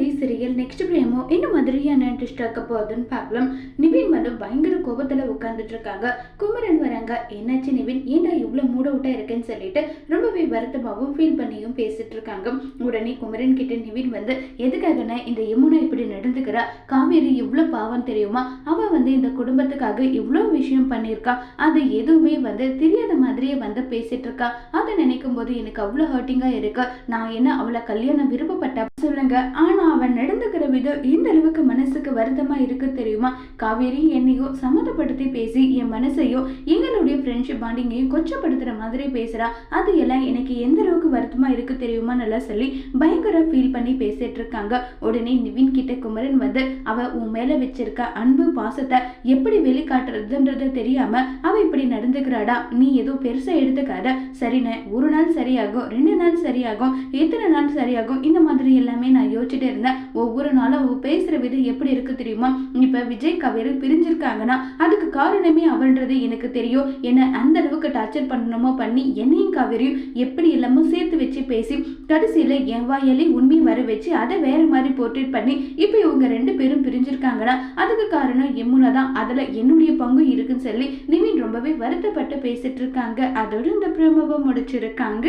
Mahanadi serial next பிரேமோ என்ன மாதிரியான twist ஆக்க போகுதுன்னு பார்க்கலாம் நிவின் வந்து பயங்கர கோபத்துல உட்காந்துட்டு இருக்காங்க குமரன் வராங்க என்னாச்சு நிவின் ஏன்டா இவ்வளோ மூட விட்டா இருக்குன்னு சொல்லிட்டு ரொம்பவே வருத்தமாகவும் ஃபீல் பண்ணியும் பேசிட்டு இருக்காங்க உடனே குமரன் கிட்ட நிவின் வந்து எதுக்காகனா இந்த யமுனா இப்படி நடந்துக்கிறா காவேரி இவ்வளவு பாவம் தெரியுமா அவள் வந்து இந்த குடும்பத்துக்காக இவ்வளோ விஷயம் பண்ணியிருக்கா அது எதுவுமே வந்து தெரியாத மாதிரியே வந்து பேசிட்டு இருக்கா அதை நினைக்கும் போது எனக்கு அவ்வளோ ஹர்ட்டிங்கா இருக்கு நான் என்ன அவளை கல்யாணம் விருப்பப்பட்ட சொல்லுங்க. ஆனா அவன் நடந்துக்கிற விதம் இந்த அளவுக்கு மனசுக்கு வருத்தமா இருக்கு தெரியுமா? காவேரி என்னையோ சம்மந்தப்படுத்தி பேசி என் மனசையோ எங்களுடைய ஃப்ரெண்ட்ஷிப் பாண்டிங்கையும் கொச்சப்படுத்துற மாதிரி பேசுறா. அது எல்லாம் எனக்கு எந்த அளவுக்கு வருத்தமா இருக்கு தெரியுமா? நல்லா சொல்லி பயங்கர ஃபீல் பண்ணி பேசிட்டு இருக்காங்க. உடனே நிவின் கிட்ட குமரன் வந்து அவ உன் மேல வச்சிருக்க அன்பு பாசத்தை எப்படி வெளிக்காட்டுறதுன்றது தெரியாம அவ இப்படி நடந்துக்கிறாடா? நீ ஏதோ பெருசா எடுத்துக்காத. சரிண்ணே ஒரு நாள் சரியாகும் ரெண்டு நாள் சரியாகும் எத்தனை நாள் சரியாகும்? இந்த மாதிரி எல்லாம் எல்லாமே நான் யோசிச்சுட்டு இருந்தேன். ஒவ்வொரு நாளும் அவ பேசுற விதம் எப்படி இருக்கு தெரியுமா? இப்ப விஜய் கவேரு பிரிஞ்சிருக்காங்கன்னா அதுக்கு காரணமே அவன்றது எனக்கு தெரியும். என்ன அந்த அளவுக்கு டார்ச்சர் பண்ணணுமோ பண்ணி என்னையும் காவேரியும் எப்படி எல்லாமோ சேர்த்து வச்சு பேசி கடைசியில என் வாயிலே உண்மையை வர வச்சு அதை வேற மாதிரி போர்ட்ரேட் பண்ணி இப்போ இவங்க ரெண்டு பேரும் பிரிஞ்சிருக்காங்கன்னா அதுக்கு காரணம் யமுனா தான். அதுல என்னுடைய பங்கு இருக்குன்னு சொல்லி நிவின் ரொம்பவே வருத்தப்பட்டு பேசிட்டு இருக்காங்க. அதோட இந்த பிரமவை முடிச்சிருக்காங்க.